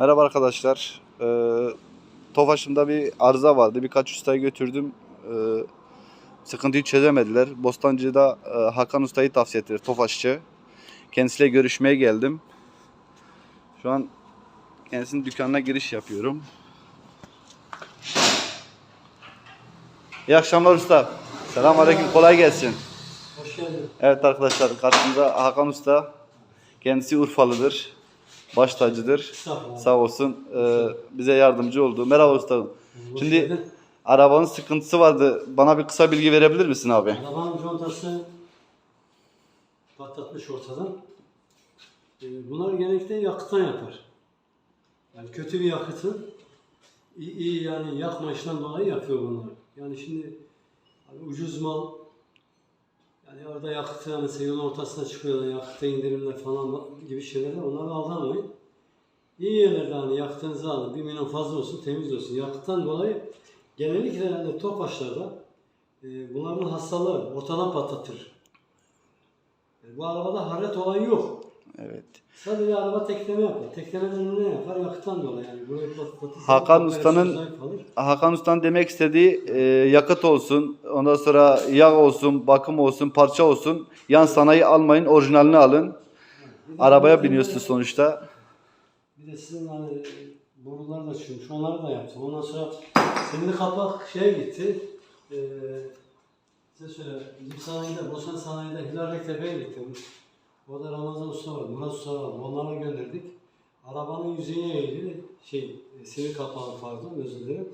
Merhaba arkadaşlar. Ee, Tofaş'ımda bir arıza vardı. Birkaç ustaya götürdüm. Ee, sıkıntıyı çözemediler. Bostancı'da e, Hakan Usta'yı tavsiye ettiler. Tofaşçı. Kendisiyle görüşmeye geldim. Şu an kendisinin dükkanına giriş yapıyorum. İyi akşamlar usta. Selamünaleyküm. Kolay gelsin. Hoş geldin. Evet arkadaşlar karşımızda Hakan Usta. Kendisi Urfalıdır. Baş tacıdır. Sağ olsun e, bize yardımcı oldu. Merhaba usta. Hoş Şimdi arabanın sıkıntısı vardı. Bana bir kısa bilgi verebilir misin abi? Arabanın contası patlatmış ortadan. Ee, Bunlar genellikle yakıttan yapar. Yani kötü bir yakıtın iyi, iyi yani yakma işinden dolayı yapıyor bunlar. Yani şimdi hani ucuz mal yani orada yakıtı yani yolun ortasına çıkıyorlar, yakıta indirimler falan gibi şeyler onlara aldanmayın. İyi yerlerde hani yaktığınızı alın. Bir milyon fazla olsun, temiz olsun. Yakıttan dolayı genellikle yani topaçlarda e, bunların hastalığı ortadan patlatır. E, bu arabada hararet olan yok. Evet. Sadece araba tekleme yapar. Teklemeden ne yapar? Yakıttan dolayı yani. Burayı patlatırsa Hakan Usta'nın-. Hakan Usta'nın demek istediği e, yakıt olsun, ondan sonra yağ olsun, bakım olsun, parça olsun. Yan sanayi almayın, orijinalini alın. Arabaya biniyorsun sonuçta. Bir de sizin hani borular da çıkmış. Onları da yaptım. Ondan sonra senin kapak şeye gitti. Ee, size söyle. Bizim sanayide, Bosan sanayide Hilal Rektepe'ye gittim. Orada Ramazan Usta var, Murat Usta var. Onlara gönderdik. Arabanın yüzeyine ilgili şey, e, sinir kapağı pardon özür dilerim.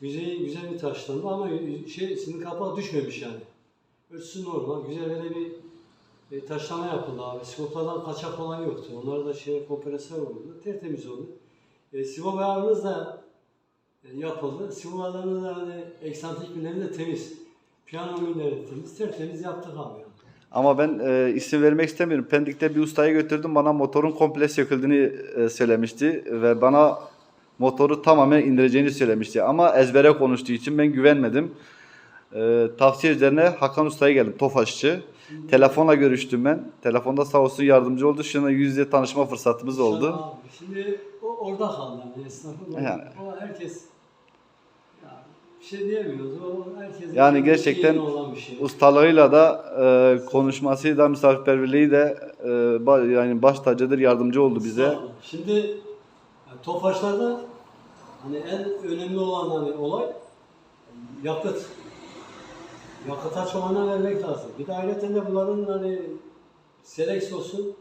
Yüzeyi güzel bir taşlandı ama şey sinir kapağı düşmemiş yani. Ölçüsü normal. Güzel böyle bir e, taşlama yapıldı abi. Sigortadan kaçak olan yoktu. Onlar da şey kompresör oldu. Tertemiz oldu. E, Sivo ayarımız da e, yapıldı. Sivo ayarlarının da hani eksantrik günleri temiz. Piyano günleri temiz. Tertemiz yaptık abi. Yani. Ama ben e, isim vermek istemiyorum. Pendik'te bir ustaya götürdüm. Bana motorun komple söküldüğünü e, söylemişti. Ve bana motoru tamamen indireceğini söylemişti. Ama ezbere konuştuğu için ben güvenmedim. E, tavsiye üzerine Hakan Usta'ya geldim. Tofaşçı. Telefonla görüştüm ben. Telefonda sağ olsun yardımcı oldu. Şimdi yüz yüze tanışma fırsatımız oldu. Abi, şimdi o orada kaldı yani Yani. O herkes bir şey diyemiyoruz. O herkesin Yani gerçekten olan bir şey. Ustalığıyla da e, konuşmasıyla da misafirperverliği de e, ba- yani baş tacıdır yardımcı oldu bize. Şimdi yani Tofaşlarda hani en önemli olan hani olay yakıt. Yakıta önem vermek lazım. Bir de ayrıca de bunların hani Selex olsun,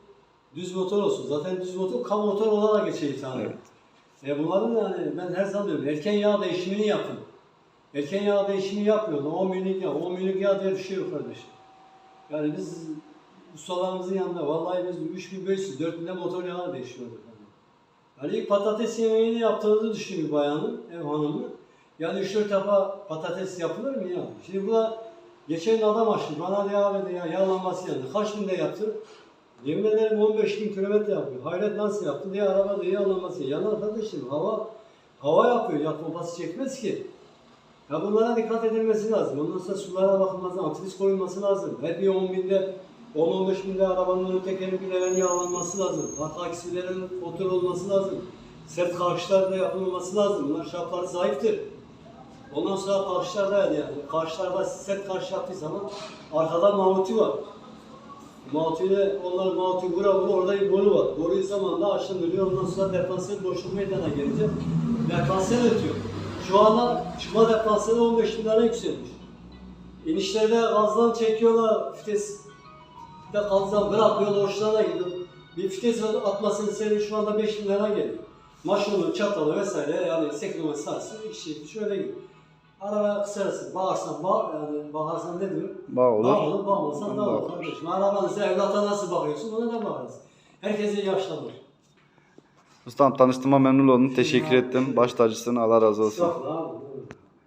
düz motor olsun. Zaten düz motor kam motor olarak geçiyor tane. Evet. E bunların yani ben her zaman diyorum erken yağ değişimini yapın. Erken yağ değişimi yapmıyorlar. 10 minik yağ, 10 minik yağ diye bir şey yok kardeşim. Yani biz ustalarımızın yanında vallahi biz 3500 4000'de motor yağı değişiyorduk. Yani. yani ilk patates yemeğini yaptığınızı düşünün bayanın, ev hanımı. Yani 3-4 defa patates yapılır mı ya? Şimdi bu da geçen adam açtı. Bana diyor abi ya yağlanması yandı. Kaç binde yaptı? Yemin ederim 15 bin kilometre yapıyor. Hayret nasıl yaptı diye araba diye yağlanması. Yanar kardeşim hava hava yapıyor. Yakılması çekmez ki. Ya bunlara dikkat edilmesi lazım. Ondan sonra sulara bakılması lazım. Antifriz koyulması lazım. Her bir 10 binde 10-15 binde arabanın ön tekerin pilelerinin yağlanması lazım. Arka aksilerin otur olması lazım. Sert karşılar da yapılması lazım. Bunlar şapları zayıftır. Ondan sonra karşılarda yani karşılarda sert karşı yaptığı zaman arkada mamuti var. Mauti'de onlar Mauti vura vura orada bir boru var. Boruyu zamanla aşındırıyor. Ondan sonra depansiyon boşluk meydana gelince depansiyon ötüyor. Şu anda çıkma depansiyonu 15 bin lira yükselmiş. İnişlerde gazdan çekiyorlar. Vites de gazdan bırakıyorlar. Hoşlarına gidiyor. Bir vites atmasını senin şu anda 5 bin lira geliyor. Maşonu, çatalı vesaire yani sekremen sarsı işi şöyle gidiyor. Araba kısarsın, bağırsan bağır, yani bağırsan ne diyor? Bağ olur. Bağ olur, bağırsan Bağ olur. olur kardeşim. Arabanın sen evlata nasıl bakıyorsun ona da bağırırsın. Herkese yaşlanır. Ustam tanıştığıma memnun oldum. Teşekkür ettim. Baş tacısın. Allah razı olsun.